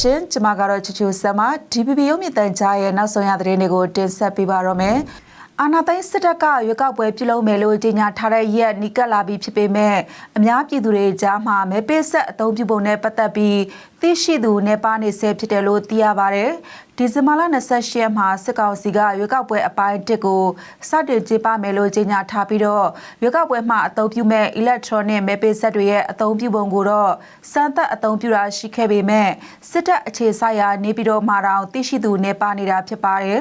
ရှင်ကျမကတော့ချူချူဆမ်မ DPP ရုပ်မြင့်တန်ကြားရဲ့နောက်ဆုံးရသတင်းတွေကိုတင်ဆက်ပေးပါတော့မယ် အာနာသိန်းစစ်တပ်ကရွေးကောက်ပွဲပြုလုပ်မယ်လို့ကြေညာထားတဲ့ရက်နီကပ်လာပြီးဖြစ်ပေမဲ့အများပြည်သူတွေကြားမှာမဲပေးဆက်အသုံးပြုပုံနဲ့ပတ်သက်ပြီးသိရှိသူနေပါနေဆဲဖြစ်တယ်လို့သိရပါတယ်ဒီဇင်ဘာလ28ရက်မှာစစ်ကောင်စီကရွေးကောက်ပွဲအပိုင်း1ကိုစတင်ကျင်းပမယ်လို့ကြေညာထားပြီးတော့ရွေးကောက်ပွဲမှာအသုံးပြုမဲ့ electronic မဲပေးဆက်တွေရဲ့အသုံးပြုပုံကိုတော့စမ်းသပ်အသုံးပြုတာရှိခဲ့ပေမဲ့စစ်တပ်အခြေစိုက်ရာနေပြီးတော့မှာတော့သိရှိသူနေပါနေတာဖြစ်ပါတယ်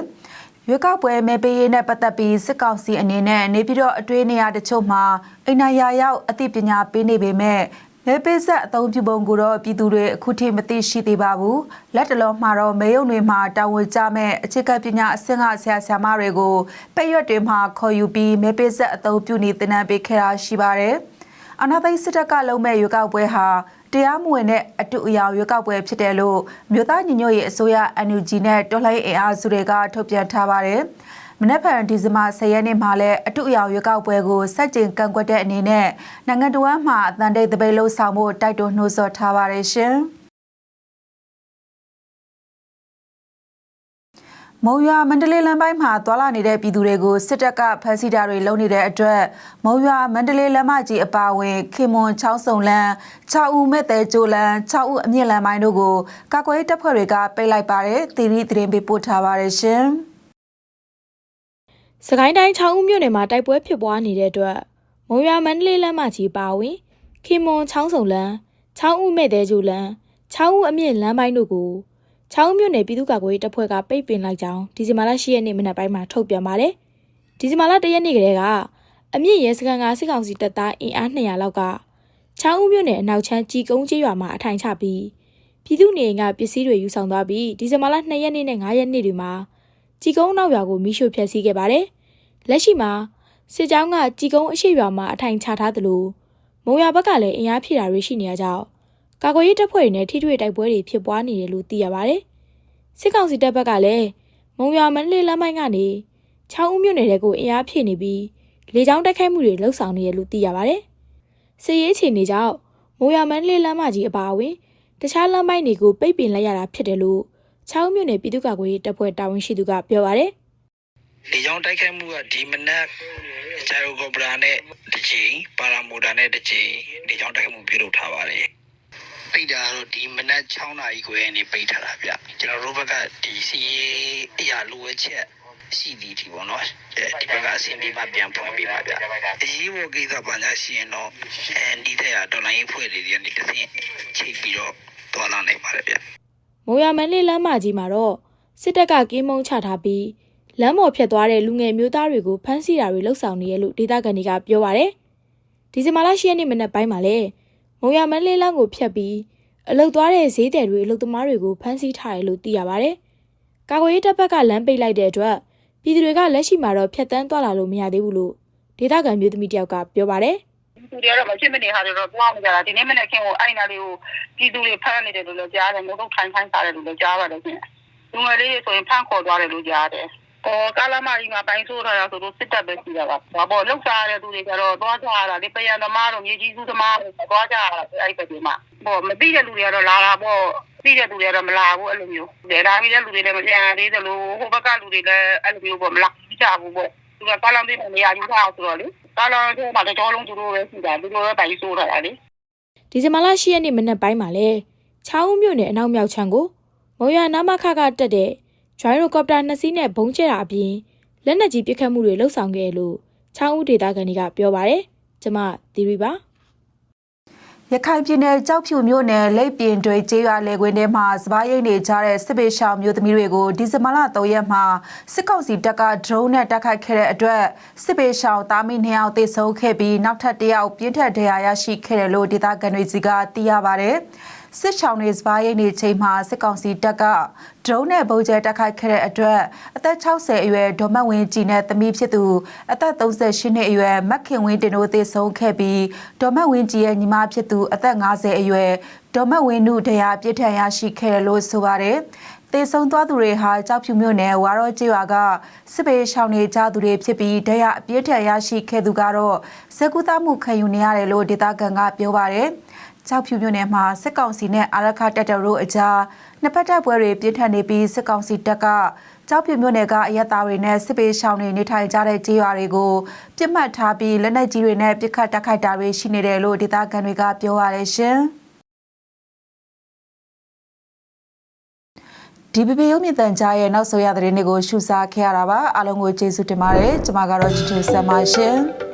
ရွေးကောက်ပွဲမဲပေးရေးနဲ့ပတ်သက်ပြီးစစ်ကောင်စီအနေနဲ့နေပြီးတော့အတွင်းနေရာတချို့မှာအိမ်နာရာရောက်အသိပညာပေးနေပေမဲ့မဲပေးဆက်အသုံးပြုပုံကိုတော့ပြည်သူတွေအခုထိမသိရှိသေးပါဘူးလက်တလုံးမှာတော့မဲယုံတွေမှာတာဝန်ကျမဲ့အခြေခံပညာအဆင့်ကဆရာဆရာမတွေကိုပဲ့ရွက်တွေမှာခေါ်ယူပြီးမဲပေးဆက်အသုံးပြုနေသင်တန်းပေးခဲ့တာရှိပါတယ်အနာသိစစ်တပ်ကလုံးမဲ့ရွေးကောက်ပွဲဟာ တရားမဝင်တဲ့အတူအယောင်ရွေးကောက်ပွဲဖြစ်တယ်လို့မြို့သားညီညွတ်ရေးအစိုးရ NUG နဲ့တော်လှန်ရေးအင်အားစုတွေကထုတ်ပြန်ထားပါတယ်။မနက်ဖြန်ဒီဇင်ဘာ10ရက်နေ့မှာလည်းအတူအယောင်ရွေးကောက်ပွဲကိုစက်ကျင်ကန့်ကွက်တဲ့အနေနဲ့နိုင်ငံတော်အမှအတန်တိတ်တပိတ်လို့ဆောင်ဖို့တိုက်တွန်းနှိုးဆော်ထားပါတယ်ရှင်။ မုံရွာမန္တလေးလမ်းပိုင်းမှာသွာလာနေတဲ့ပြည်သူတွေကိုစစ်တပ်ကဖမ်းဆီးတာတွေလုပ်နေတဲ့အတွက်မုံရွာမန္တလေးလမ်းမကြီးအပါအဝင်ခင်မွန်ချောင်းစုံလန်း6ဦးမဲ့တဲကျိုလန်း6ဦးအမြင့်လမ်းပိုင်းတို့ကိုကာကွယ်တပ်ဖွဲ့တွေကပိတ်လိုက်ပါတယ်တီရီသတင်းပေးပို့ထားပါတယ်ရှင်စကိုင်းတိုင်း6ဦးမြို့နယ်မှာတိုက်ပွဲဖြစ်ပွားနေတဲ့အတွက်မုံရွာမန္တလေးလမ်းမကြီးပါဝင်ခင်မွန်ချောင်းစုံလန်း6ဦးမဲ့တဲကျိုလန်း6ဦးအမြင့်လမ်းပိုင်းတို့ကို 6ဦးမြို့နယ်ပြည်သူ့ကာကွယ်ရေးတပ်ဖွဲ့ကပိတ်ပင်လိုက်ကြောင်းဒီဇင်ဘာလ10ရက်နေ့မနက်ပိုင်းမှာထုတ်ပြန်ပါတယ်။ဒီဇင်ဘာလ1ရက်နေ့ကတည်းကအမြင့်ရဲစခန်းကစစ်ကောင်စီတပ်သားအင်အား200လောက်က6ဦးမြို့နယ်အနောက်ချမ်းကြီးကုန်းကျေးရွာမှာအထိုင်ချပြီးပြည်သူနေအိမ်ကပစ္စည်းတွေယူဆောင်သွားပြီးဒီဇင်ဘာလ2ရက်နေ့နဲ့5ရက်နေ့တွေမှာကြီးကုန်းနောက်ရွာကိုမိရှို့ဖျက်ဆီးခဲ့ပါတယ်။လက်ရှိမှာစစ်ကြောင်းကကြီးကုန်းအရှိရွာမှာအထိုင်ချထားသလိုမုံရွာဘက်ကလည်းအင်အားဖြည့်တာတွေရှိနေကြကြောင်း ကာကွယ်ရေးတပ်ဖွဲ့တွေနဲ့ထိတွေ့တိုက်ပွဲတွေဖြစ်ပွားနေတယ်လို့သိရပါတယ်။စစ်ကောင်စီတပ်ဘက်ကလည်းမုံရွာမန္တလေးလမ်းပိုင်းကနေ6ဦးမြို့နယ်တဲကိုအင်အားဖြည့်နေပြီးလေကြောင်းတိုက်ခိုက်မှုတွေလှုပ်ဆောင်နေတယ်လို့သိရပါတယ်။စစ်ရေးအခြေအနေကြောင့်မုံရွာမန္တလေးလမ်းမကြီးအပါအဝင်တခြားလမ်းပိုင်းတွေကိုပိတ်ပင်လိုက်ရတာဖြစ်တယ်လို့6ဦးမြို့နယ်ပြည်သူ့ကာကွယ်ရေးတပ်ဖွဲ့တာဝန်ရှိသူကပြောပါတယ်။ဒီကြောင့်တိုက်ခိုက်မှုကဒီမနက်ဂျာရိုကောပရာနဲ့တစ်ချိန်ပါရာမိုတာနဲ့တစ်ချိန်ဒီကြောင့်တိုက်ခိုက်မှုပြုလုပ်ထားပါတယ် ပိတ်တာကတော့ဒီမနက်6နာရီခွဲနေပိတ်ထားတာဗျကျွန်တော်တို့ဘက်ကဒီစီရေးအရာလိုအပ်ချက်ရှိသည်ဒီပေါ့နော်အဲဒီဘက်ကအစီအမံပြန်ဖွင့်ပေးပါဗျအရေးပေါ်ကိစ္စပါညာရှိရင်တော့အဲဒီတဲ့ရဒေါ်လာရင်းဖွဲ့လေးတွေကနေတစ်ဆင့်ချိန်ပြီးတော့တော်လာနိုင်ပါတယ်ဗျမုံရမန်းလေးလမ်းမကြီးမှာတော့စစ်တပ်ကကင်းမုံချထားပြီးလမ်းပေါ်ဖြတ်သွားတဲ့လူငယ်မျိုးသားတွေကိုဖမ်းဆီးတာတွေလှုပ်ဆောင်နေရလို့ဒေသခံတွေကပြောပါရယ်ဒီဇင်ဘာလ10ရက်နေ့မနက်ပိုင်းမှာလည်း မုံရမန်းလေးလမ်းကိုဖြတ်ပြီးအလုတ်သွားတဲ့ဈေးတယ်တွေအလုတ်သမားတွေကိုဖမ်းဆီးထားတယ်လို့သိရပါရယ်ကာကွယ်ရေးတပ်ဘက်ကလမ်းပိတ်လိုက်တဲ့အတွက်ပြည်သူတွေကလက်ရှိမှာတော့ဖြတ်တန်းသွားလာလို့မရသေးဘူးလို့ဒေသခံမျိုးသမီးတယောက်ကပြောပါရယ်သူတွေကတော့မဖြစ်မနေဟာတွေတော့သွားမကြတာဒီနေ့မနေ့ခင်ကိုအဲ့နာလေးကိုပြည်သူတွေဖမ်းနေတယ်လို့လည်းကြားတယ်မျိုးတော့ထိုင်ထိုင်စားတယ်လို့လည်းကြားပါတယ်ခင်လူငယ်လေးတွေဆိုရင်ဖမ်းခေါ်သွားတယ်လို့ကြားတယ် ဟောကာလာမကြီးမှာပိုင်းဆိုးထားတာဆိုတော့စစ်တပ်ပဲရှိတာပါဘာပေါ့လောက်စားရတဲ့သူတွေကတော့သွားကြရတာဒီပယံသမားတို့မြေကြီးစုသမားတို့သွားကြရတာအဲ့ဘက်ဒီမှာဟောမသိတဲ့လူတွေကတော့လာတာပေါ့သိတဲ့သူတွေကတော့မလာဘူးအဲ့လိုမျိုးဒါပြီးတဲ့လူတွေလည်းမပြန်သေးသလိုဟိုဘက်ကလူတွေလည်းအဲ့လိုမျိုးပေါ့မလာကြဘူးပေါ့သူကကာလမ်းပေးနေရယူထားဆိုတော့လေကာလမ်းထဲမှာတကြောလုံးသူတို့ပဲရှိတာသူတို့ပဲပိုင်းဆိုးထားတာလေဒီဇင်ဘာလ10ရက်နေ့မနက်ပိုင်းမှာလဲ6ဦးမြို့နယ်အနောက်မြောက်ချမ်းကိုမုံရနာမခကတက်တဲ့ Joy Helicopter နှစ်စီးနဲ့ဘုံကျဲတာအပြင်လက်နက်ကြီးပစ်ခတ်မှုတွေလှုပ်ဆောင်ခဲ့လို့6ဦးဒေသခံတွေကပြောပါရယ်ကျမသီရီပါရခိုင်ပြည်နယ်ကြောက်ဖြူမြို့နယ်လိပ်ပြင်တွေကျေးရွာလေကွင်းထဲမှာစပားရိတ်နေကြတဲ့စစ်ပေးရှောင်မျိုးသမီးတွေကိုဒီဇင်ဘာလ3ရက်မှာစစ်ကောင်စီတပ်ကဒရုန်းနဲ့တိုက်ခိုက်ခဲ့တဲ့အတွက်စစ်ပေးရှောင်သားမီး2ယောက်သေဆုံးခဲ့ပြီးနောက်ထပ်1ယောက်ပြင်းထန်ဒဏ်ရာရရှိခဲ့တယ်လို့ဒေသခံတွေစီကသိရပါဗျ။ စစ်ချောင်းတွေစပားရိတ်နေချိန်မှာစစ်ကောင်စီတပ်ကဒရုန်းနဲ့ပုံကျဲတိုက်ခိုက်ခဲ့တဲ့အတွက်အသက်60အရွယ်ဒေါ်မတ်ဝင်းကြည်နဲ့သမီးဖြစ်သူအသက်38နှစ်အရွယ်မက်ခင်ဝင်းတင်တို့သေဆုံးခဲ့ပြီးဒေါ်မတ်ဝင်းကြည်ရဲ့ညီမဖြစ်သူအသက်50အရွယ်ဒေါ်မတ်ဝင်းနုဒရာပြစ်ထန်ရရှိခဲ့တယ်လို့ဆိုပါတယ်။တေဆုံးသွားသူတွေဟာကြောက်ဖြူမြို့နယ်ဝါရောကျေးရွာကစစ်ပေးရှောင်းနေကြသူတွေဖြစ်ပြီးဒရအပြစ်ထန်ရရှိခဲ့သူကတော့ဇက်ကူသားမှုခံယူနေရတယ်လို့ဒေသခံကပြောပါတယ်။ ကြောက်ဖြူမြို့နယ်မှာစစ်ကောင်စီနဲ့အာရခတပ်တော်တို့အကြားနှစ်ဖက်တပ်ပွဲတွေပြင်းထန်နေပြီးစစ်ကောင်စီတပ်ကကြောက်ဖြူမြို့နယ်ကအရက်သားတွေနဲ့စစ်ပေးရှောင်းတွေနေထိုင်ကြတဲ့ကြေးရွာတွေကိုပြစ်မှတ်ထားပြီးလက်နက်ကြီးတွေနဲ့ပစ်ခတ်တိုက်ခိုက်တာတွေရှိနေတယ်လို့ဒေသခံတွေကပြောပါရရှင်။ DPP ရုံးမြင့်တန်ကြားရဲ့နောက်ဆုံးရသတင်းတွေကိုရှုစားခဲ့ရတာပါအားလုံးကိုကျေးဇူးတင်ပါတယ်ကျွန်မကတော့ချစ်ချစ်ဆက်ပါရှင်